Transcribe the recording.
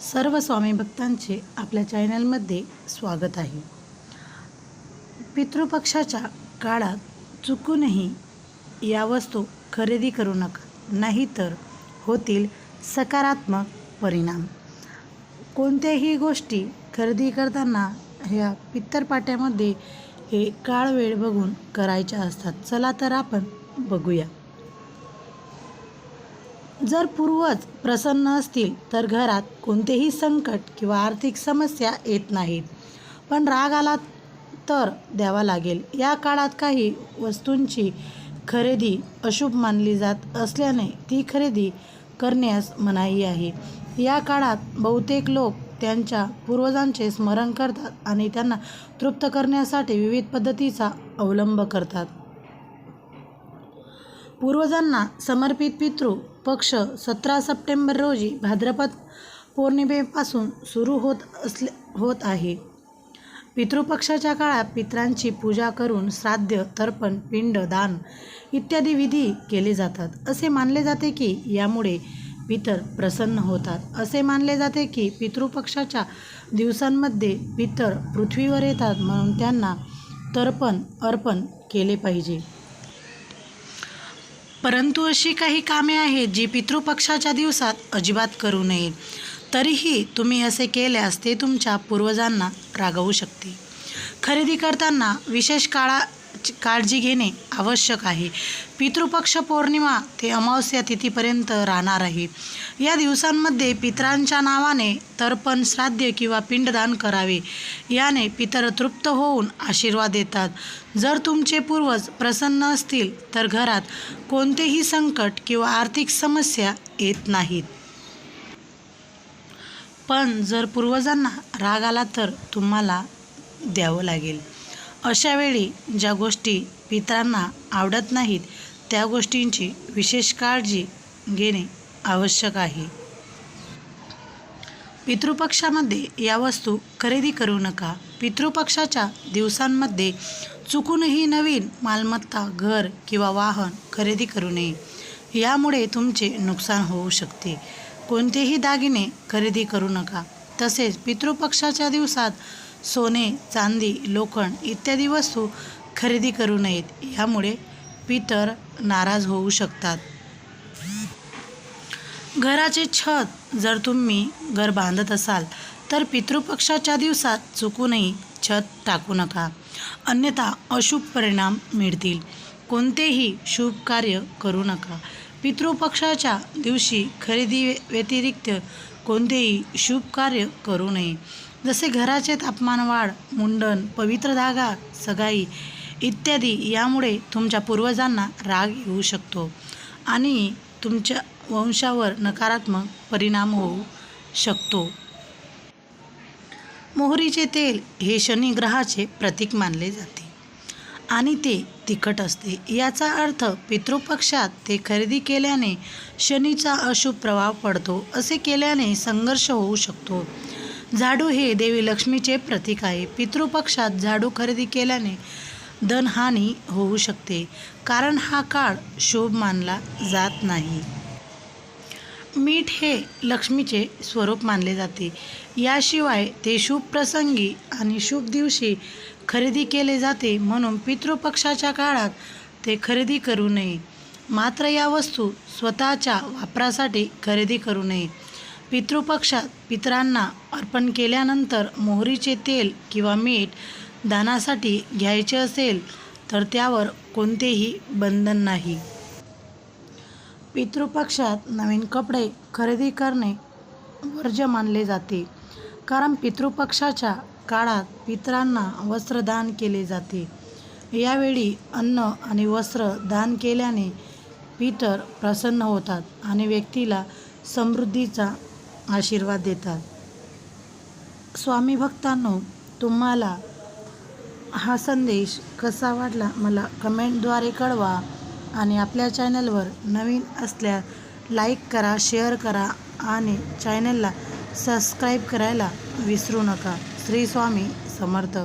सर्व स्वामी भक्तांचे आपल्या चॅनलमध्ये स्वागत आहे. पितृपक्षाच्या काळात चुकूनही या वस्तू खरेदी करू नका नाहीतर होतील सकारात्मक परिणाम. कोणत्याही गोष्टी खरेदी करताना ह्या पित्तरपाट्यामध्ये हे काळ वेळ बघून करायच्या असतात. चला तर आपण बघूया. जर पूर्वज प्रसन्न असतील तर घरात कोणतेही संकट किंवा आर्थिक समस्या येत नाहीत. पण राग आला तर द्यावा लागेल. या काळात काही वस्तूंची खरेदी अशुभ मानली जात असल्याने ती खरेदी करण्यास मनाई आहे. या काळात बहुतेक लोक त्यांच्या पूर्वजांचे स्मरण करतात आणि त्यांना तृप्त करण्यासाठी विविध पद्धतीचा अवलंब करतात. पूर्वजांना समर्पित पितृ पक्ष सतरा सप्टेंबर रोजी भाद्रपद पौर्णिमेपासून सुरू होत असले होत आहे. पितृपक्षाच्या काळात पितरांची पूजा करून श्राद्ध तर्पण पिंड दान इत्यादी विधी केले जातात. असे मानले जाते की यामुळे पितर प्रसन्न होतात. असे मानले जाते की पितृपक्षाच्या दिवसांमध्ये पितर पृथ्वीवर येतात म्हणून त्यांना तर्पण अर्पण केले पाहिजे. परंतु अशी काही कामे आहेत जी पितृपक्षाच्या दिवसात अजिबात करू नये. तरीही तुम्ही असे केल्यास ते तुमच्या पूर्वजांना रागवू शकते. खरेदी करताना विशेष काळा काळजी घेणे आवश्यक आहे. पितृपक्ष पौर्णिमा ते अमावस्या तिथीपर्यंत राहणार आहे. या दिवसांमध्ये पितरांच्या नावाने तर्पण श्राद्ध किंवा पिंडदान करावे. याने पितर तृप्त होऊन आशीर्वाद देतात. जर तुमचे पूर्वज प्रसन्न असतील तर घरात कोणतेही संकट किंवा आर्थिक समस्या येत नाहीत. पण जर पूर्वजांना राग आला तर तुम्हाला द्यावं लागेल. अशावेळी ज्या गोष्टी पितरांना आवडत नाहीत त्या गोष्टींची विशेष काळजी घेणे आवश्यक आहे. पितृपक्षामध्ये या वस्तू खरेदी करू नका. पितृपक्षाच्या दिवसांमध्ये चुकूनही नवीन मालमत्ता घर किंवा वाहन खरेदी करू नये. यामुळे तुमचे नुकसान होऊ शकते. कोणतेही दागिने खरेदी करू नका. तसेच पितृपक्षाच्या दिवसात सोने चांदी लोखंड इत्यादी वस्तू खरेदी करू नयेत. यामुळे पितर नाराज होऊ शकतात. घराचे छत जर तुम्ही घर बांधत असाल तर पितृपक्षाच्या दिवसात चुकूनही छत टाकू नका. अन्यथा अशुभ परिणाम मिळतील. कोणतेही शुभ कार्य करू नका. पितृपक्षाच्या दिवशी खरेदी व्यतिरिक्त कोणतेही शुभ कार्य करू नये. जसे घराचे तापमान वाढ मुंडन पवित्र धागा सगाई इत्यादी यामुळे तुमच्या पूर्वजांना राग येऊ शकतो आणि तुमच्या वंशावर नकारात्मक परिणाम होऊ शकतो. मोहरीचे तेल हे शनी ग्रहाचे प्रतीक मानले जाते. आणि ते तिखट असते. याचा अर्थ पितृपक्षात ते खरेदी केल्याने शनीचा अशुभ प्रभाव पडतो असे केल्याने संघर्ष होऊ शकतो. झाडू हे देवी लक्ष्मीचे प्रतीक आहे. पितृपक्षात झाडू खरेदी केल्याने धनहानी होऊ शकते कारण हा काळ शुभ मानला जात नाही. मीठ हे लक्ष्मीचे स्वरूप मानले जाते. याशिवाय ते शुभ प्रसंगी आणि शुभ दिवशी खरेदी केले जाते म्हणून पितृपक्षाच्या काळात ते खरेदी करू नये. मात्र या वस्तू स्वतःच्या वापरासाठी खरेदी करू नये. पितृपक्षात पितरांना अर्पण केल्यानंतर मोहरीचे तेल किंवा मीठ दानासाठी घ्यायचे असेल तर त्यावर कोणतेही बंधन नाही. पितृपक्षात नवीन कपडे खरेदी करणे वर्ज्य मानले जाते. कारण पितृपक्षाच्या काळात पितरांना वस्त्रदान केले जाते. यावेळी अन्न आणि वस्त्र दान केल्याने पितर प्रसन्न होतात आणि व्यक्तीला समृद्धीचा आशीर्वाद देतात. स्वामी भक्तांनो तुम्हाला हा संदेश कसा वाटला मला कमेंटद्वारे कळवा आणि आपल्या चॅनलवर नवीन असल्या लाईक करा शेअर करा आणि चॅनलला सबस्क्राईब करायला विसरू नका. श्री स्वामी समर्थ.